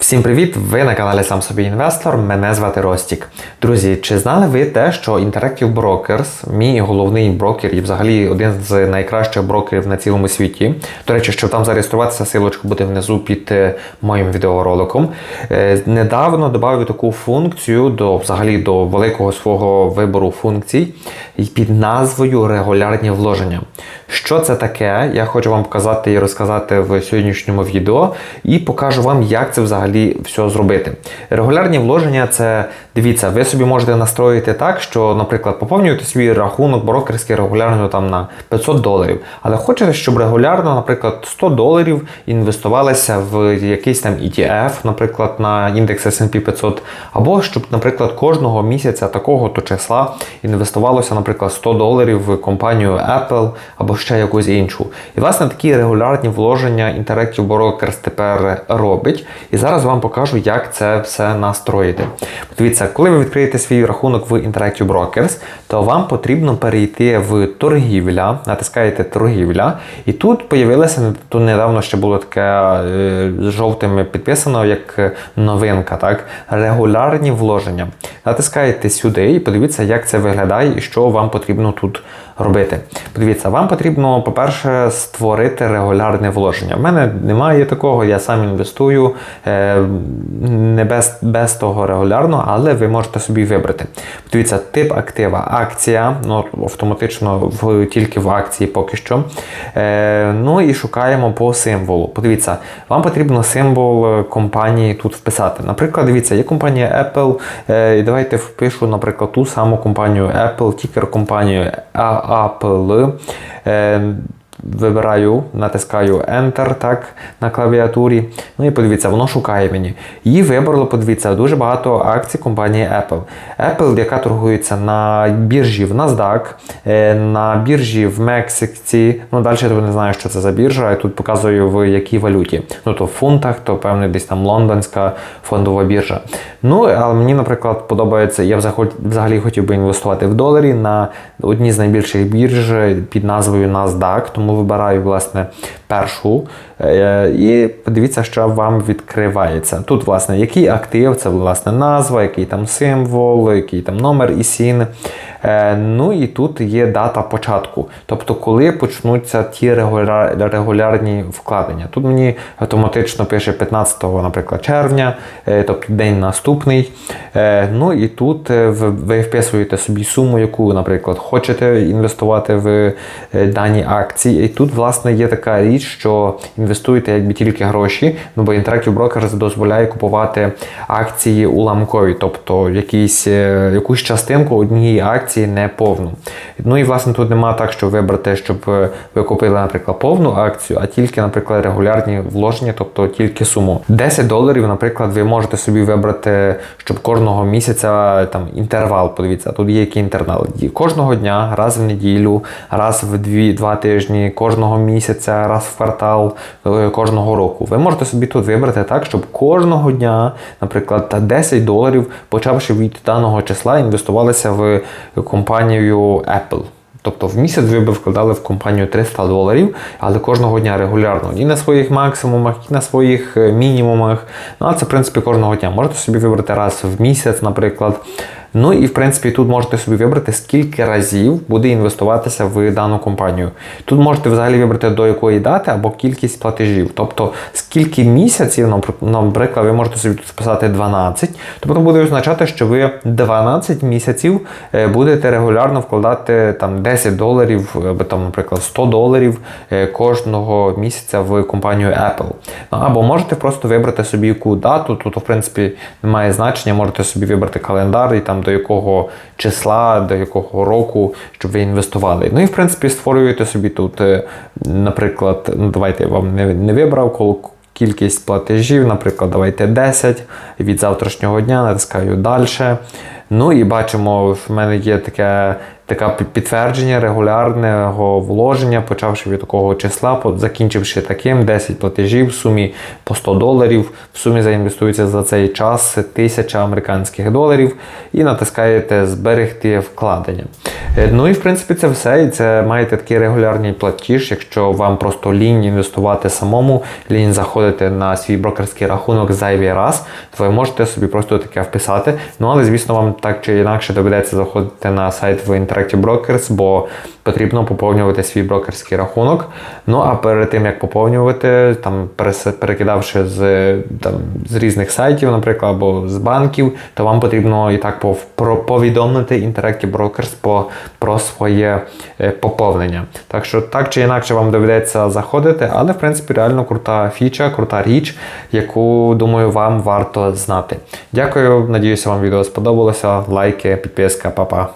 Всім привіт! Ви на каналі Сам Собі Інвестор. Мене звати Ростік. Друзі, чи знали ви те, що Interactive Brokers, мій головний брокер і взагалі один з найкращих брокерів на цілому світі. До речі, щоб там зареєструватися, силочка буде внизу під е, моїм відеороликом. е, Недавно додав таку функцію до взагалі до великого свого вибору функцій під назвою регулярні вложення. Що це таке? Я хочу вам показати і розказати в сьогоднішньому відео, і покажу вам, як це взагалі все зробити. Регулярні вложення це дивіться, ви собі можете настроїти так, що, наприклад, поповнюєте свій рахунок брокерський регулярно там на 500 доларів, але хочете, щоб регулярно, наприклад, 100 доларів інвестувалися в якийсь там ETF, наприклад, на індекс S&P 500, або щоб, наприклад, кожного місяця такого то числа інвестувалося, наприклад, 100 доларів в компанію Apple або ще якусь іншу. І власне такі регулярні вложення Interactive Brokers тепер робить. І зараз вам покажу, як це все настроїти. Дивіться, коли ви відкриєте свій рахунок в Interactive Brokers, то вам потрібно перейти в торгівля, натискаєте торгівля, і тут появилося тут недавно ще було таке е, з жовтими підписано як новинка, так? Регулярні вложення. Натискаєте сюди і подивіться, як це виглядає і що вам потрібно тут робити. Подивіться, вам потрібно, по-перше, створити регулярне вложення. У мене немає такого, я сам інвестую е, не без, без того регулярно, але ви можете собі вибрати. Подивіться, тип актива, акція, ну автоматично в, тільки в акції поки що. Е, ну і шукаємо по символу. Подивіться, вам потрібно символ компанії тут вписати. Наприклад, дивіться, є компанія Apple. Е, і давайте впишу, наприклад, ту саму компанію Apple, тікер компанію Apple'ı Вибираю, натискаю Enter так, на клавіатурі. Ну і подивіться, воно шукає мені. Її вибрало, подивіться, дуже багато акцій компанії Apple. Apple, яка торгується на біржі в NASDAQ, е, на біржі в Мексиці. Ну, далі я не знаю, що це за біржа. Я тут показую в якій валюті. Ну, то в фунтах, то певно десь там лондонська фондова біржа. Ну, але мені, наприклад, подобається, я взагалі хотів би інвестувати в доларі на одній з найбільших бірж під назвою NASDAQ. Тому вибираю, власне, першу. Е, і подивіться, що вам відкривається. Тут, власне, який актив, це власне назва, який там символ, який там номер і сін. Е, ну і тут є дата початку. Тобто, коли почнуться ті регулярні вкладення. Тут мені автоматично пише 15, наприклад, червня, е, тобто день наступний. Ну і тут ви вписуєте собі суму, яку, наприклад, хочете інвестувати в дані акції. І тут, власне, є така річ, що інвестуєте якби тільки гроші, ну бо Interactive Brokers дозволяє купувати акції уламкові, тобто якісь, е, якусь частинку однієї акції не повну. Ну і власне тут немає так, що вибрати, щоб е, ви купили, наприклад, повну акцію, а тільки, наприклад, регулярні вложення, тобто тільки суму. 10 доларів, наприклад, ви можете собі вибрати, щоб кожного місяця там інтервал. Подивіться, тут є який інтервал. Кожного дня, раз в неділю, раз в дві, два тижні, кожного місяця, раз в квартал, е, кожного року. Ви можете собі тут вибрати так, щоб кожного дня, наприклад, 10 доларів, почавши від даного числа, інвестувалися в компанію Apple. Тобто в місяць ви б вкладали в компанію 300 доларів, але кожного дня регулярно. І на своїх максимумах, і на своїх е, мінімумах. Ну, а це, в принципі, кожного дня. Можете собі вибрати раз в місяць, наприклад. Ну і в принципі тут можете собі вибрати, скільки разів буде інвестуватися в дану компанію. Тут можете взагалі вибрати до якої дати або кількість платежів. Тобто скільки місяців, наприклад, ви можете собі тут списати 12, тобто буде означати, що ви 12 місяців е, будете регулярно вкладати там 10 доларів, або там, наприклад, 100 доларів е, кожного місяця в компанію Apple. Ну, або можете просто вибрати собі яку дату, тут, в принципі, немає значення, можете собі вибрати календар і там до якого числа, до якого року, щоб ви інвестували. Ну і в принципі створюєте собі тут, е, наприклад, ну давайте я вам не, не вибрав кількість платежів, наприклад, давайте 10 від завтрашнього дня, натискаю далі. Ну і бачимо, в мене є таке. Таке підтвердження регулярного вложення, почавши від такого числа, закінчивши таким 10 платежів в сумі по 100 доларів. В сумі заінвестується за цей час 1000 американських доларів і натискаєте зберегти вкладення. Е, Ну і в принципі це все. І це маєте такий регулярний платіж, якщо вам просто лінь інвестувати самому, лінь заходити на свій брокерський рахунок зайвий раз, то ви можете собі просто таке вписати. Ну але звісно, вам так чи інакше доведеться заходити на сайт в Interactive Brokers, бо потрібно поповнювати свій брокерський рахунок. Ну а перед тим як поповнювати, там перекидавши з, там, з різних сайтів, наприклад, або з банків, то вам потрібно і так повідомити Interactive Brokers по, про своє е, поповнення. Так що так чи інакше вам доведеться заходити, але в принципі реально крута фіча, крута річ, яку думаю вам варто знати. Дякую, надіюся, вам відео сподобалося. só like, app, pesca, papá.